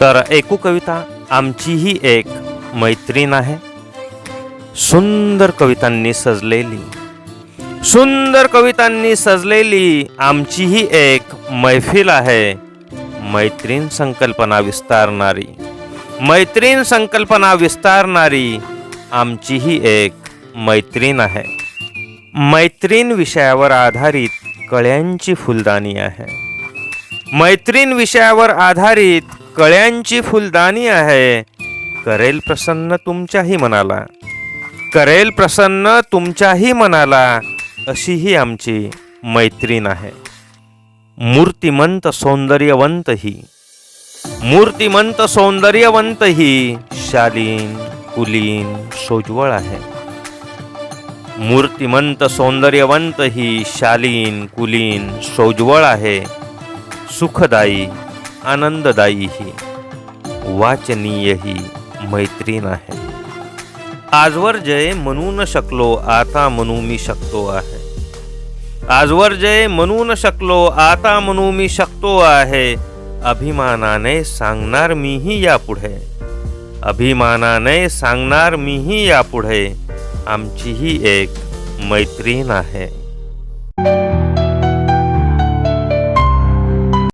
तर ऐकू कविता आमची ही एक मैत्रीण आहे. सुंदर कवितांनी सजलेली सुंदर कवितांनी सजलेली आमची ही एक मैफिल आहे. मैत्रीण संकल्पना विस्तारणारी मैत्रीण संकल्पना विस्तारणारी आमची ही एक मैत्रीण आहे. मैत्रीण विषयावर आधारित कळ्यांची फुलदाणी आहे. मैत्रीण विषयावर आधारित कळ्यांची फुलदाणी आहे. करेल प्रसन्न तुमच्याही मनाला. करेल प्रसन्न तुमच्याही मनाला अशी ही आमची मैत्रीण आहे. मूर्तिमंत सौंदर्यवंत ही. मूर्तिमंत सौंदर्यवंत ही शालीन कुलीन सोज्वळ आहे. मूर्तिमंत सौंदर्यवंत ही शालीन कुलीन सोज्वळ आहे. सुखदायी आनंददायीही वाचनीयही वाचनीय ही मैत्रीण आहे. आजवर जय म्हणू न शकलो आता म्हणू मी शकतो आहे. आजवर जय म्हणू न शकलो आता म्हणू मी शकतो आहे. अभिमानाने सांगणार मीही यापुढे. अभिमानाने सांगणार मीही यापुढे. आमचीही एक मैत्रीण आहे.